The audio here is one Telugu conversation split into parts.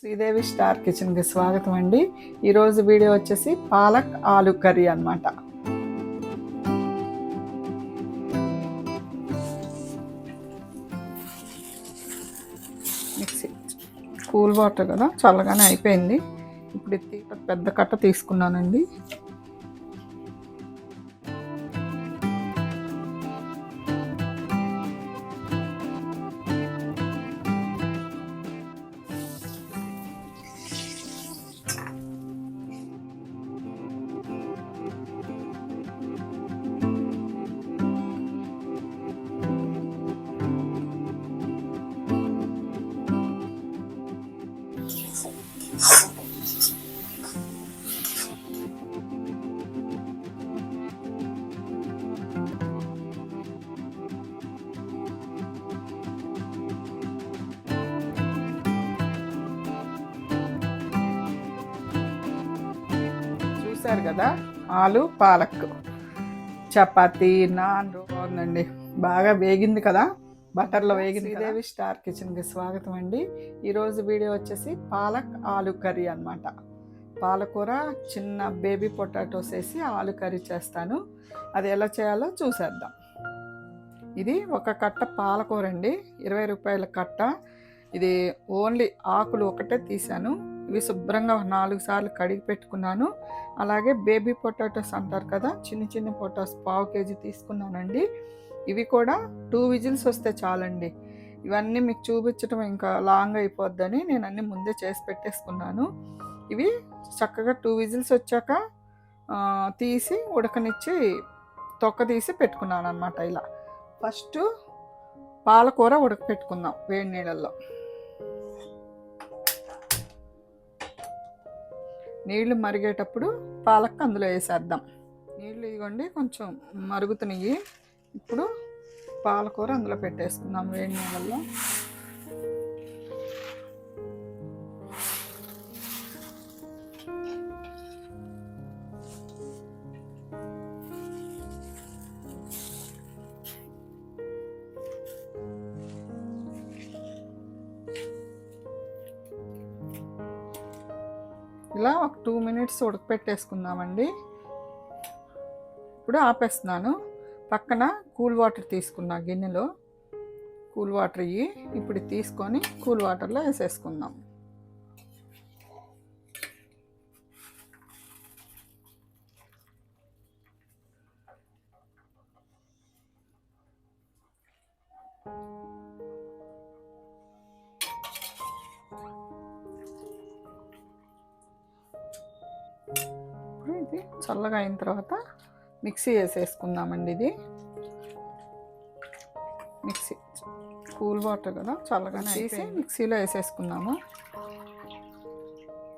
శ్రీదేవి స్టార్ కిచెన్కి స్వాగతం అండి. ఈరోజు వీడియో వచ్చేసి పాలక్ ఆలు కర్రీ అన్నమాట. మిక్సీ. కూల్ వాటర్ కదా చల్లగానే అయిపోయింది. ఇప్పుడు పెద్ద కట్ట తీసుకున్నానండి. చూసారు కదా ఆలు పాలక్. చపాతి నాన్ బాగుందండి. బాగా వేగింది కదా బటర్లో వేగింది శ్రీదేవి స్టార్ కిచెన్కి స్వాగతం అండి. ఈరోజు వీడియో వచ్చేసి పాలక్ ఆలు కర్రీ అన్నమాట. పాలకూర చిన్న బేబీ పొటాటోస్ వేసి ఆలు కర్రీ చేస్తాను. అది ఎలా చేయాలో చూసేద్దాం. ఇది ఒక కట్ట పాలకూర అండి. ఇరవై రూపాయల కట్ట. ఇది ఓన్లీ ఆకులు ఒకటే తీశాను. ఇవి శుభ్రంగా నాలుగు సార్లు కడిగి పెట్టుకున్నాను. అలాగే బేబీ పొటాటోస్ అంటారు కదా చిన్న చిన్న పొటాటోస్ పావు కేజీ తీసుకున్నానండి. ఇవి కూడా టూ విజిల్స్ వస్తే చాలండి. ఇవన్నీ మీకు చూపించడం ఇంకా లాంగ్ అయిపోద్దని నేను అన్ని ముందే చేసి పెట్టేసుకున్నాను. ఇవి చక్కగా టూ విజిల్స్ వచ్చాక తీసి ఉడకనిచ్చి తొక్క తీసి పెట్టుకున్నాను అనమాట ఇలా. ఫస్ట్ పాలకూర ఉడకపెట్టుకుందాం వేడి నీళ్ళల్లో. నీళ్ళు మరిగేటప్పుడు పాలక్ అందులో వేసేద్దాం. నీళ్ళు ఇవ్వండి కొంచెం మరుగుతున్నాయి. ఇప్పుడు పాలకూర అందులో పెట్టేసుకుందాం వేడి నీళ్ళల్లో. ఇలా ఒక టూ మినిట్స్ ఉడకపెట్టేసుకుందామండి. ఇప్పుడు ఆపేస్తున్నాను. పక్కన కూల్ వాటర్ తీసుకున్నా గిన్నెలో. కూల్ వాటర్ ఇవి ఇప్పుడు తీసుకొని కూల్ వాటర్లో వేసేసుకుందాం. ఇది చల్లగా అయిన తర్వాత మిక్సీ వేసేసుకుందామండి ఇది. మిక్సీ కూల్ వాటర్ కదా చల్లగానే వేసి మిక్సీలో వేసేసుకున్నాము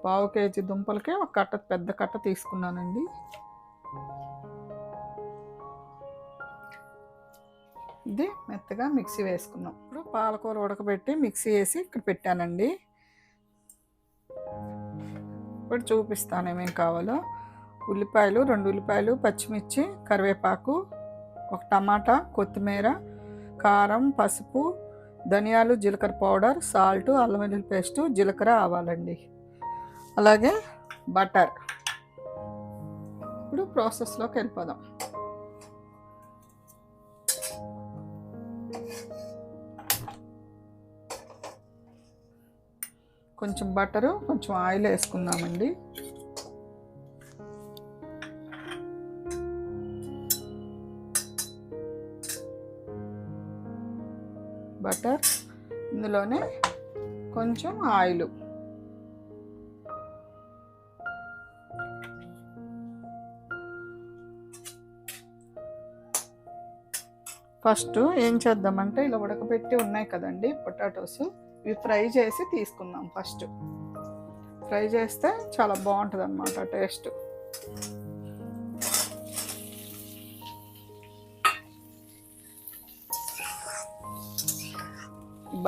పావు కేజీ దుంపలకే ఒక కట్ట పెద్ద కట్ట తీసుకున్నానండి. ఇది మెత్తగా మిక్సీ వేసుకున్నాం. ఇప్పుడు పాలకూర ఉడకబెట్టి మిక్సీ వేసి ఇక్కడ పెట్టానండి. ఇప్పుడు చూపిస్తాను ఏమేం కావాలో. ఉల్లిపాయలు రెండు ఉల్లిపాయలు పచ్చిమిర్చి కరివేపాకు ఒక టమాటా కొత్తిమీర కారం పసుపు ధనియాలు జీలకర్ర పౌడర్ సాల్ట్ అల్లం వెల్లుల్లి పేస్టు జీలకర్ర ఆవాలండి. అలాగే బటర్. ఇప్పుడు ప్రాసెస్లోకి వెళ్ళిపోదాం. కొంచెం బటరు కొంచెం ఆయిల్ వేసుకుందామండి. బటర్ ఇందులోనే కొంచెం ఆయిల్. ఫస్ట్ ఏం చేద్దామంటే ఇలా ఉడకబెట్టి ఉన్నాయి కదండి పొటాటోస్ ఇవి ఫ్రై చేసి తీసుకుందాం ఫస్ట్. ఫ్రై చేస్తే చాలా బాగుంటుంది అన్నమాట టేస్ట్.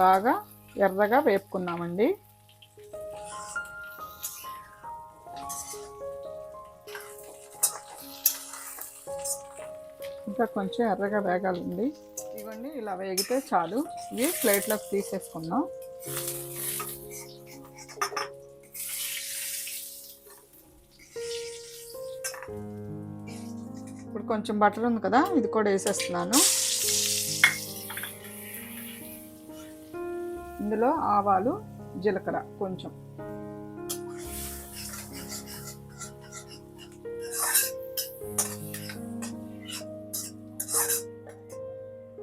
బాగా ఎర్రగా వేపుకున్నామండి. ఇంకా కొంచెం ఎర్రగా వేగాలండి. ఇవన్నీ ఇలా వేగితే చాలు. ఇవి ప్లేట్లోకి తీసేసుకుందాం. ఇప్పుడు కొంచెం బటర్ ఉంది కదా ఇది కూడా వేసేస్తున్నాను. ఇందులో ఆవాలు జీలకర్ర కొంచెం.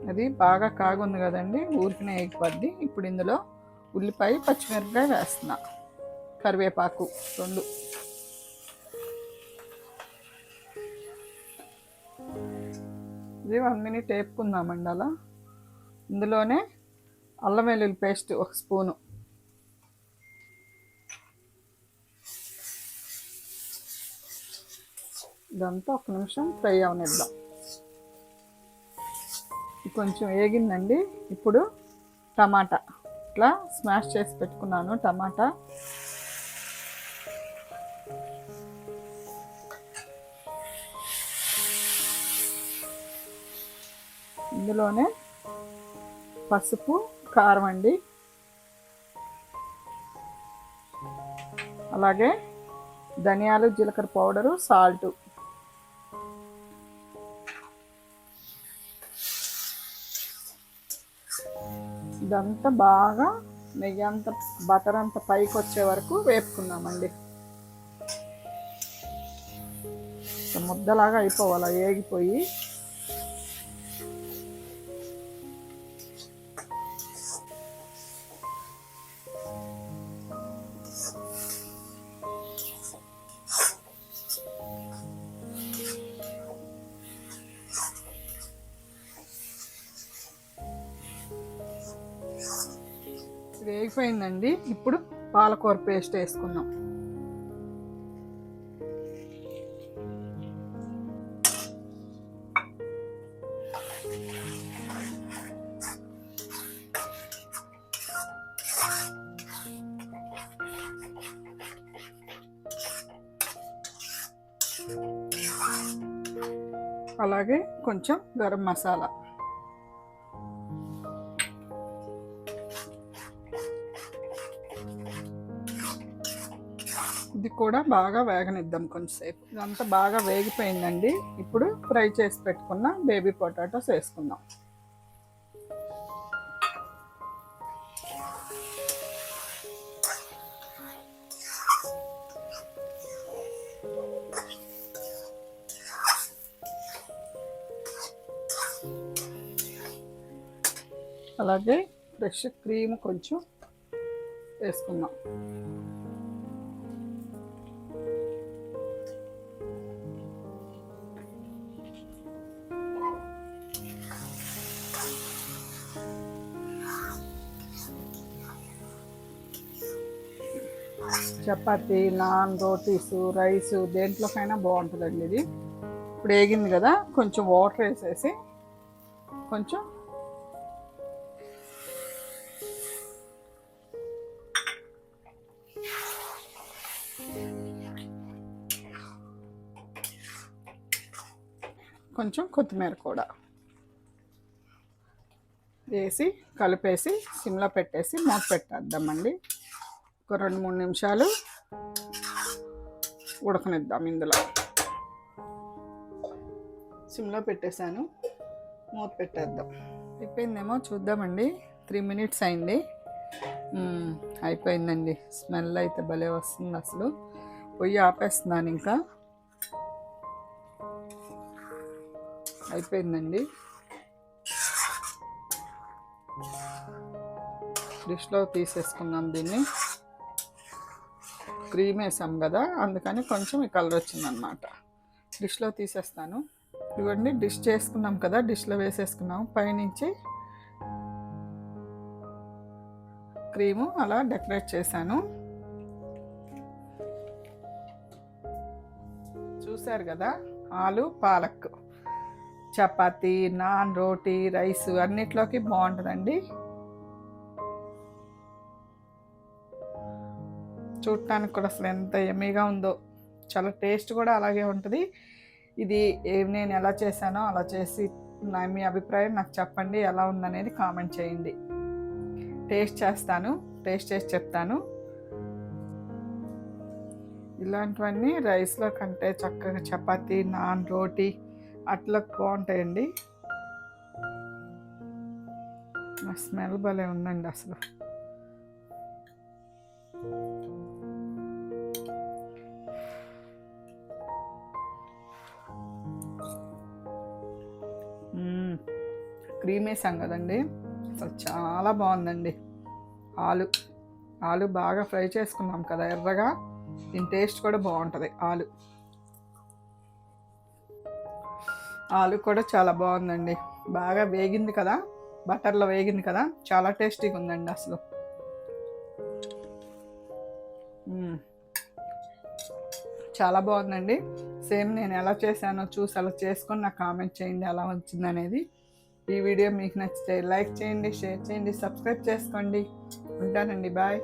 అది బాగా కాగుంది కదండి ఊరికినే పద్ది ఇప్పుడు ఇందులో ఉల్లిపాయ పచ్చిమిరపకాయ వేస్తున్నా. కరివేపాకు రెండు. ఇది వన్ మినిట్ వేపుకుందామండి అలా. ఇందులోనే అల్లం వెల్లుల్లి పేస్ట్ ఒక స్పూను. ఇదంతా ఒక నిమిషం ఫ్రై అవనిద్దాం. కొంచెం వేగిందండి ఇప్పుడు టమాటా. ఇట్లా స్మాష్ చేసి పెట్టుకున్నాను టమాటా. ఇందులోనే పసుపు కారం అండి. అలాగే ధనియాలు జీలకర్ర పౌడరు సాల్ట్. ఇదంతా బాగా నెయ్యి అంత బటర్ అంత పైకి వచ్చే వరకు వేపుకుందామండి. ముద్దలాగా అయిపోవాలి ఏగిపోయి. వేగిపోయిందండి. ఇప్పుడు పాలకూర పేస్ట్ వేసుకుందాం. అలాగే కొంచెం గరం మసాలా. కూడా బాగా వేగనిద్దాం కొంచెంసేపు. ఇదంతా బాగా వేగిపోయిందండి. ఇప్పుడు ఫ్రై చేసి పెట్టుకున్న బేబీ పొటాటోస్ వేసుకుందాం. అలాగే ఫ్రెష్ క్రీమ్ కొంచెం వేసుకుందాం. చపాతి నాన్ రోటీస్ రైస్ దేంట్లోకైనా బాగుంటుందండి ఇది. ఇప్పుడు వేగింది కదా కొంచెం వాటర్ వేసేసి కొంచెం కొంచెం కొత్తిమీర కూడా వేసి కలిపేసి సిమ్లో పెట్టేసి మూత పెట్టేద్దామండి. ఒక రెండు మూడు నిమిషాలు ఉడకనిద్దాం ఇందులో. సిమ్లో పెట్టేశాను. మూత పెట్టేద్దాం. అయిపోయిందేమో చూద్దామండి. త్రీ మినిట్స్ అయింది. అయిపోయిందండి. స్మెల్ అయితే భలే వస్తుంది అసలు. పొయ్యి ఆపేస్తున్నాను ఇంకా. అయిపోయిందండి. డిష్లో తీసేసుకున్నాం దీన్ని. క్రీమ్ వేసాం కదా అందుకని కొంచెం ఈ కలర్ వచ్చిందనమాట డిష్లో తీసేస్తాను. ఇవన్నీ డిష్ చేసుకున్నాం కదా డిష్లో వేసేసుకున్నాం. పైనుంచి క్రీము అలా డెకరేట్ చేశాను. చూశారు కదా ఆలు పాలక్. చపాతి నాన్ రోటీ రైస్ అన్నిట్లోకి బాగుంటుందండి. చూడటానికి కూడా అసలు ఎంత ఎమ్మీగా ఉందో. చాలా టేస్ట్ కూడా అలాగే ఉంటుంది. ఇది నేను ఎలా చేశానో అలా చేసి నా మీ అభిప్రాయం నాకు చెప్పండి ఎలా ఉందనేది కామెంట్ చేయండి. టేస్ట్ చేస్తాను టేస్ట్ చేసి చెప్తాను. ఇలాంటివన్నీ రైస్లో కంటే చక్కగా చపాతి నాన్ రోటీ అట్లా బాగుంటాయండి. స్మెల్ భలే ఉందండి అసలు. క్రీమ్ వేసాం కదండి అసలు చాలా బాగుందండి. ఆలు ఆలు బాగా ఫ్రై చేసుకున్నాం కదా ఎర్రగా. దీని టేస్ట్ కూడా బాగుంటుంది ఆలు. ఆలు కూడా చాలా బాగుందండి. బాగా వేగింది కదా బటర్లో వేగింది కదా చాలా టేస్టీగా ఉందండి అసలు. చాలా బాగుందండి. సేమ్ నేను ఎలా చేశానో చూసి అలా చేసుకొని నాకు కామెంట్ చేయండి ఎలా వచ్చింది అనేది ఈ వీడియో మీకు నచ్చితే లైక్ చేయండి షేర్ చేయండి సబ్స్క్రైబ్ చేసుకోండి. ఉంటానండి బాయ్.